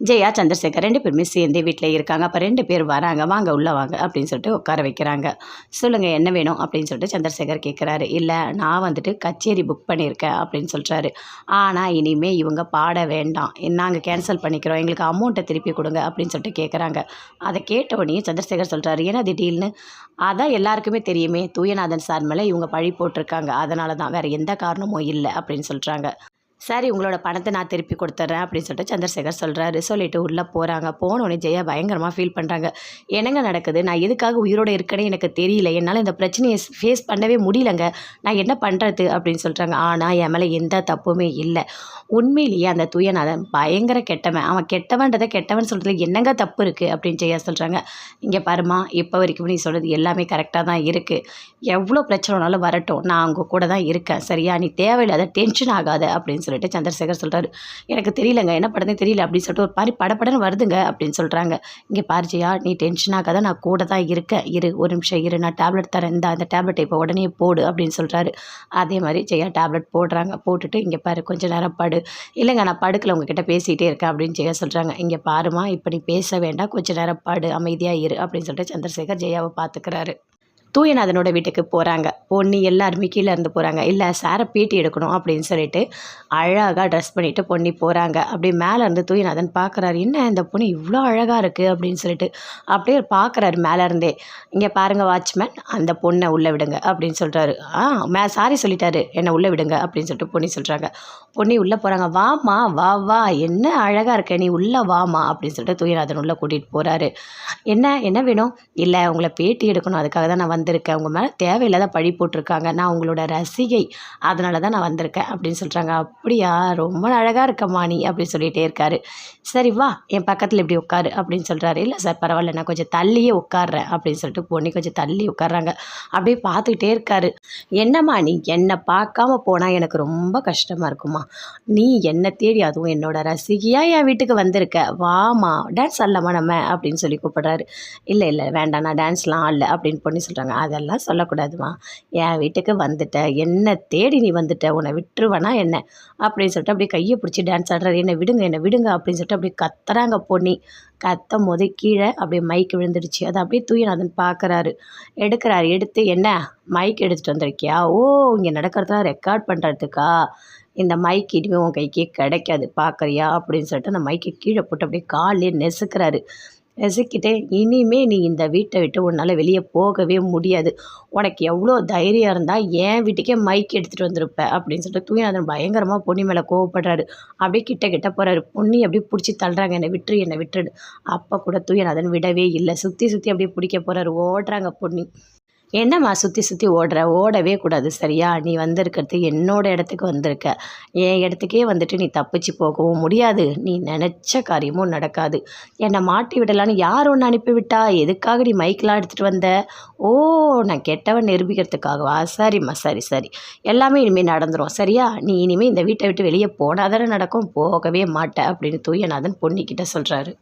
ஜெயா சந்திரசேகர் ரெண்டு பேருமே சேர்ந்தே வீட்டில் இருக்காங்க. அப்போ ரெண்டு பேர் வராங்க. வாங்க உள்ளே வாங்க அப்படின்னு சொல்லிட்டு உட்கார வைக்கிறாங்க. சொல்லுங்கள் என்ன வேணும்? அப்படின்னு சொல்லிட்டு சந்திரசேகர் கேட்குறாரு இல்லை நான் வந்துட்டு கச்சேரி புக் பண்ணியிருக்கேன் அப்படின்னு சொல்கிறாரு ஆனால் இனிமேல் இவங்க பாட வேண்டாம். நாங்கள் கேன்சல் பண்ணிக்கிறோம். எங்களுக்கு அமௌண்ட்டை திருப்பி கொடுங்க அப்படின்னு சொல்லிட்டு கேட்குறாங்க அதை கேட்ட உடனே சந்திரசேகர் சொல்கிறாரு ஏன்னா திடீர்னு அதான் எல்லாருக்குமே தெரியுமே. தூயநாதன் சார் மேலே இவங்க பழி போட்டிருக்காங்க. அதனால தான் வேறு எந்த காரணமும் இல்லை அப்படின்னு சொல்கிறாங்க சரி உங்களோட பணத்தை நான் திருப்பி கொடுத்துட்றேன் அப்படின்னு சொல்லிட்டு சந்திரசேகர் சொல்கிறாரு சொல்லிட்டு உள்ளே போகிறாங்க போனோடனே ஜெயா பயங்கரமாக ஃபீல் பண்ணுறாங்க என்னங்க நடக்குது? நான் எதுக்காக உயிரோடு இருக்கேனே எனக்கு தெரியல. என்னால் இந்த பிரச்சனையை ஃபேஸ் பண்ணவே முடியலங்க. நான் என்ன பண்ணுறது அப்படின்னு சொல்கிறாங்க ஆனால் என் மேலே எந்த தப்புமே இல்லை. உண்மையிலேயே அந்த துயநாதன் பயங்கர கெட்டவன். அவன் கெட்டவன்றதை கெட்டவன் சொல்கிறதுல என்னங்க தப்பு இருக்குது அப்படின்னு ஜெயா சொல்கிறாங்க இங்கே பாருமா இப்போ வரைக்கும் நீ சொல்கிறது எல்லாமே கரெக்டாக தான் இருக்குது எவ்வளோ பிரச்சனைனாலும் வரட்டும். நான் அவங்க கூட தான் இருக்கேன். சரியா? நீ தேவையில்லாத டென்ஷன் ஆகாத. அப்படின்னு சொல்லிட்டு சந்திரசேகர் சொல்கிறாரு எனக்கு தெரியலங்க என்ன படமே தெரியல அப்படின்னு சொல்லிட்டு ஒரு மாதிரி படப்படன்னு வருதுங்க அப்படின்னு சொல்கிறாங்க இங்கே பாரிஜியா நீ டென்ஷன் ஆகாத நான் கூட தான் இருக்கேன். இரு ஒரு நிமிஷம் இரு நான் டேப்லெட் தரேன். இந்த அந்த டேப்லெட்டை இப்போ உடனே போடு அப்படின்னு சொல்கிறாரு அதே மாதிரி ஜெயா டேப்லெட் போடுறாங்க. போட்டுட்டு இங்கே பாரு கொஞ்சம் நேரம் படு. இல்லைங்க நான் படுக்கல உங்ககிட்ட பேசிகிட்டே இருக்கேன் அப்படின்னு ஜெயா சொல்கிறாங்க இங்கே பாருமா இப்போ நீ பேச வேண்டாம் கொஞ்சம் நேரம் படு அமைதியாக இரு அப்படின்னு சொல்லிட்டு சந்திரசேகர் ஜெயாவை பார்த்துக்கிறாரு தூயநாதனோட வீட்டுக்கு போகிறாங்க பொன்னி எல்லாருமே கீழே இருந்து போகிறாங்க இல்லை சாரை பேட்டி எடுக்கணும் அப்படின்னு சொல்லிட்டு அழகாக ட்ரெஸ் பண்ணிவிட்டு பொன்னி போகிறாங்க அப்படி மேலே இருந்து தூயநாதன் பார்க்குறாரு என்ன இந்த பொண்ணு இவ்வளோ அழகாக இருக்குது அப்படின்னு சொல்லிட்டு அப்படியே பார்க்குறாரு மேலே இருந்தே. இங்கே பாருங்கள் வாட்ச்மேன் அந்த பொண்ணை உள்ளே விடுங்க அப்படின்னு சொல்கிறாரு ஆ மே சாரி சொல்லிட்டாரு. என்னை உள்ளே விடுங்க அப்படின்னு சொல்லிட்டு பொன்னி சொல்கிறாங்க பொன்னி உள்ளே போகிறாங்க வாமா வா வா என்ன அழகாக இருக்க? நீ உள்ளே வாமா அப்படின்னு சொல்லிட்டு தூயநாதன் உள்ளே கூட்டிகிட்டு போகிறாரு என்ன என்ன வேணும்? இல்லை உங்களை பேட்டி எடுக்கணும். அதுக்காக தான் நான் வந்திருக்கேன். உங்கள் மேலே தேவையில்லாத பழி போட்டிருக்காங்க. நான் உங்களோட ரசிகை. அதனால தான் நான் வந்திருக்கேன் அப்படின்னு சொல்கிறாங்க அப்படியா? ரொம்ப அழகாக இருக்கம்மா நீ அப்படின்னு சொல்லிகிட்டே இருக்காரு. சரி வா என் பக்கத்தில் இப்படி உட்காரு அப்படின்னு சொல்கிறாரு இல்லை சார் பரவாயில்ல. நான் கொஞ்சம் தள்ளியே உட்காடுறேன் அப்படின்னு சொல்லிட்டு பொண்ணு கொஞ்சம் தள்ளி உட்காடுறாங்க அப்படியே பார்த்துக்கிட்டே இருக்காரு. என்னம்மா நீ என்னை பார்க்காம போனால் எனக்கு ரொம்ப கஷ்டமாக இருக்குமா நீ என்னை தேடி அதுவும் என்னோட ரசிகையாக என் வீட்டுக்கு வந்திருக்க. வாமா டான்ஸ் ஆடலாமா நம்ம? அப்படின்னு சொல்லி கூப்பிடுறாரு. இல்லை இல்லை வேண்டாம். நான் டான்ஸ்லாம் ஆடல அப்படின்னு பொண்ணு சொல்கிறாங்க அதெல்லாம் சொல்லக்கூடாதுமா. என் வீட்டுக்கு வந்துட்ட. என்னை தேடி நீ வந்துட்ட. உன்னை விட்டுருவேனா என்ன? அப்படின்னு சொல்லிட்டு அப்படியே கையை பிடிச்சி டான்ஸ் ஆடுறாரு. என்னை விடுங்க என்னை விடுங்க. அப்படின்னு சொல்லிட்டு அப்படியே கத்துறாங்க பொண்ணி கத்தும் போது கீழே அப்படியே மைக் விழுந்துடுச்சு. அதை அப்படியே தூயநாதன் பார்க்குறாரு எடுக்கிறாரு. எடுத்து என்ன? மைக் எடுத்துகிட்டு வந்திருக்கியா? ஓ இங்கே நடக்கிறதெல்லாம் ரெக்கார்ட் பண்ணுறதுக்கா இந்த மைக் இனிமேல் உன் கைக்கே கிடைக்காது. பார்க்குறியா அப்படின்னு சொல்லிட்டு அந்த மைக்கை கீழே போட்டு அப்படியே காலே நெசுக்கிறாரு. நெசுக்கிட்டே இனிமே நீ இந்த வீட்டை விட்டு உன்னால் வெளியே போகவே முடியாது. உனக்கு எவ்வளோ தைரியம் இருந்தால் என் வீட்டுக்கே மைக் எடுத்துகிட்டு வந்திருப்ப அப்படின்னு சொல்லிட்டு தூயநாதன் பயங்கரமாக பொன்னி மேலே கோவப்படுறாரு. அப்படியே கிட்ட கிட்ட போகிறாரு பொன்னி அப்படியே பிடிச்சி தள்ளுறாங்க. என்னை விட்டுரு என்னை விட்டுடு அப்போ கூட தூயநாதன் விடவே இல்லை. சுற்றி சுற்றி அப்படியே பிடிக்க போகிறாரு ஓடுறாங்க பொன்னி என்னம்மா சுற்றி சுற்றி ஓடுற? ஓடவே கூடாது. சரியா? நீ வந்திருக்கிறது என்னோட இடத்துக்கு வந்திருக்க. என் இடத்துக்கே வந்துட்டு நீ தப்பிச்சு போகவும் முடியாது. நீ நினச்ச காரியமும் நடக்காது. என்னை மாட்டி விடலான்னு யார் ஒன்று அனுப்பிவிட்டா எதுக்காக நீ மைக்கெலாம் எடுத்துகிட்டு வந்த? ஓ நான் கெட்டவன் நிரூபிக்கிறதுக்காகவா? சரிம்மா சரி சரி. எல்லாமே இனிமேல் நடந்துடும் சரியா? நீ இனிமேல் இந்த வீட்டை விட்டு வெளியே போனால் தானே நடக்கும்? போகவே மாட்டேன் அப்படின்னு தூயநாதன் பொன்னிக்கிட்ட சொல்கிறாரு